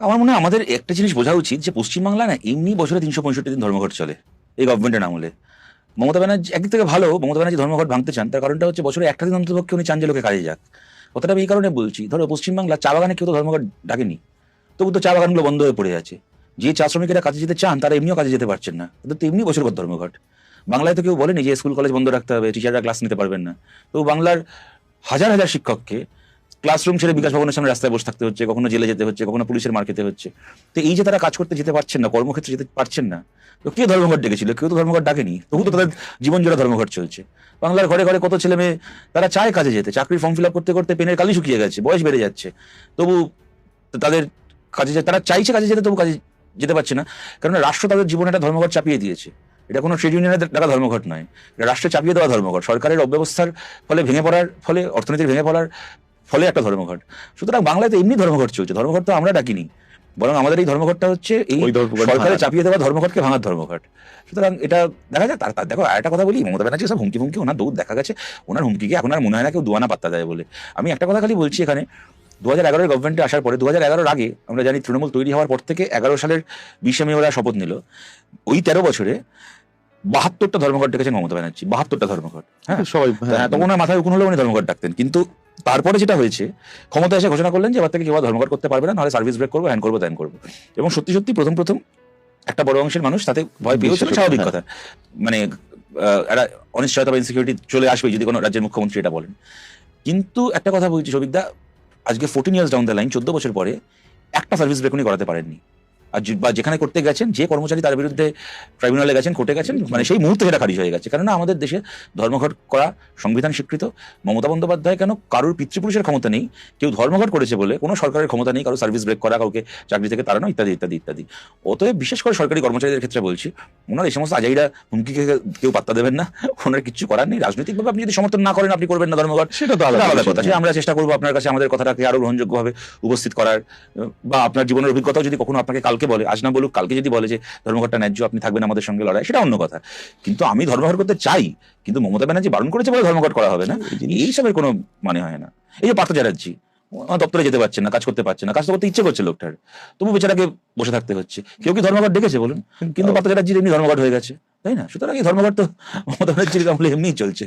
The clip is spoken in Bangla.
আমার মনে হয় আমাদের একটা জিনিস বোঝা উচিত যে পশ্চিমবাংলা না এমনি বছরে তিনশো পঁয়ষট্টি দিন ধর্মঘট চলে এই গভর্নমেন্টের আমলে। মমতা ব্যানার্জি একদিক থেকে ভালো, মমতা ব্যানার্জি ধর্মঘট ভাঙতে চান, তার কারণটা হচ্ছে বছরে একটা দিন অন্ততপক্ষে উনি চান যে লোকে কাজে যাক। কথাটা আমি এই কারণে বলছি, ধরো পশ্চিমবাংলা চা বাগানে কেউ তো ধর্মঘট ডাকেনি, তবু তো চা বাগানগুলো বন্ধ হয়ে পড়ে আছে। যে চা শ্রমিকেরা কাজে যেতে চান, তারা এমনিও কাজে যেতে পারছেন না। তো এমনি বছর পর ধর্মঘট। বাংলায় তো কেউ বলেনি যে স্কুল কলেজ বন্ধ রাখতে হবে টিচাররা ক্লাস নিতে পারবেন না। তো বাংলার হাজার হাজার শিক্ষককে ক্লাসরুম ছেড়ে বিকাশ ভবনের সামনে রাস্তায় বসে থাকতে হচ্ছে, কখনো জেলে যেতে হচ্ছে, কখনো পুলিশের মার খেতে হচ্ছে। তো এই যে তারা কাজ করতে যেতে পারছেন না, কর্মক্ষেত্রে যেতে পারছেন না, তো কে ধর্মঘট ডেকেছিল? কেউ তো ধর্মঘট ডাকেনি। তবু তো তাদের জীবন জোড়া ধর্মঘট চলছে। বাংলার ঘরে ঘরে কত ছেলে মেয়ে, তারা চায় কাজে যেতে, চাকরির ফর্ম ফিল আপ করতে করতে পেনের কালি শুকিয়ে গেছে, বয়স বেড়ে যাচ্ছে। তবু তাদের কাজে তারা চাইছে কাজে যেতে, তবু কাজে যেতে পারছে না। কারণ রাষ্ট্র তাদের জীবনে একটা ধর্মঘট চাপিয়ে দিয়েছে। এটা কোনো ট্রেড ইউনিয়নের দ্বারা ধর্মঘট নয়। এটা রাষ্ট্রে চাপিয়ে দেওয়া ধর্মঘট। সরকারের অব্যবস্থার ফলে ভেঙে পড়ার ফলে, অর্থনীতির ভেঙে পড়ার ফলে একটা ধর্মঘট। সুতরাং বাংলায় তো এমনি ধর্মঘট চলছে। ধর্মঘট তো আমরা ডাকিনি। বরং আমাদের এই ধর্মঘটটা হচ্ছে এই সরকারে চাপিয়ে দেওয়া ধর্মঘটকে ভাঙার ধর্মঘট। সুতরাং এটা দেখা যায় তার দেখো আর একটা কথা বলি মমতা ব্যানার্জি সব হুমকি ফুমকি ওনার দৌড় দেখা গেছে। ওনার হুমকিকে এখন আর মনে হয় না কেউ দুয়ানা পাত্তা দেয় বলে। আমি একটা কথা খালি বলছি এখানে। দু হাজার এগারোর গভর্নমেন্টে আসার পরে দু হাজার এগারোর আগে আমরা জানি তৃণমূল তৈরি হওয়ার পর থেকে এগারো সালের বিশে মে ওরা শপথ নিল। ওই তেরো বছরে বাহাত্তরটা ধর্মঘট ডেকেছেন মমতা ব্যানার্জি বাহাত্তরটা ধর্মঘট হ্যাঁ? সবাই হ্যাঁ তখন ওনার মাথায় উকুন হলে উনি ধর্মঘট ডাকতেন। কিন্তু তারপরে যেটা হয়েছে ক্ষমতা এসে ঘোষণা করলেন যে এবার থেকে কেউ ধর্মঘট করতে পারবে না নাহলে সার্ভিস ব্রেক করব হ্যান করব ত্যান করব। এবং সত্যি সত্যি প্রথম প্রথম একটা বড় অংশের মানুষ তাতে ভয় পেয়েছিল স্বাভাবিক কথা। মানে একটা অনিশ্চয়তা বা ইনসিকিউরিটি চলে আসবে যদি কোনো রাজ্যের মুখ্যমন্ত্রী এটা বলেন। কিন্তু একটা কথা বলছি সবিকদা আজকে fourteen years down the line চোদ্দ বছর পরে একটা সার্ভিস ব্রেক উনি করাতে পারেননি। আর বা যেখানে করতে গেছেন যে কর্মচারী তার বিরুদ্ধে ট্রাইব্যুনালে গেছেন কোর্টে গেছেন মানে সেই মুহূর্তে সেটা খারিজ হয়ে গেছে। কেননা আমাদের দেশে ধর্মঘট করা সংবিধান স্বীকৃত মমতা বন্দ্যোপাধ্যায় কেন কারোর পিতৃপুরুষের ক্ষমতা নেই? কেউ ধর্মঘট করেছে বলে কোনো সরকারের ক্ষমতা নেই কারও সার্ভিস ব্রেক করা কাউকে চাকরি থেকে তাড়ানো ইত্যাদি ইত্যাদি ইত্যাদি। অতএব বিশেষ করে সরকারি কর্মচারীদের ক্ষেত্রে বলছি ওনার এই সমস্ত আজাইরা হুমকিকে কেউ পাত্তা দেবেন না ওনার কিছু করার নেই। রাজনৈতিকভাবে আপনি যদি সমর্থন না করেন আপনি করবেন না ধর্মঘট। সেটা তো আলাদা কথা। আমরা চেষ্টা করব আপনার কাছে আমাদের কথাটাকে আরও গ্রহণযোগ্যভাবে উপস্থিত করার বা আপনার জীবনের অভিজ্ঞতাও যদি কখনো আপনাকে কালকে বলে আজ না বলুক কালকে যদি বলে যে ধর্মঘটটা ন্যায্য আপনি থাকবেন আমাদের সঙ্গে লড়াই সেটা অন্য কথা। কিন্তু আমি ধর্মঘট করতে চাই কিন্তু মমতা ব্যানার্জি বারণ করেছে বলে ধর্মঘট করা হবে না। এইসবের কোনো মানে হয় না। এই যে পার্থ চ্যাটার্জি দপ্তরে যেতে পারছে না কাজ করতে পারছে না কাজ করতে ইচ্ছে করছে লোকটার। তবু বেচারাকে বসে থাকতে হচ্ছে। কেউ কি ধর্মঘট ডেকেছে বলুন? কিন্তু পার্থ চ্যাটার্জির এমনি ধর্মঘট হয়ে গেছে তাই না? সুতরাং এই ধর্মঘট তো মমতা ব্যানার্জির আমলে এমনিই চলছে।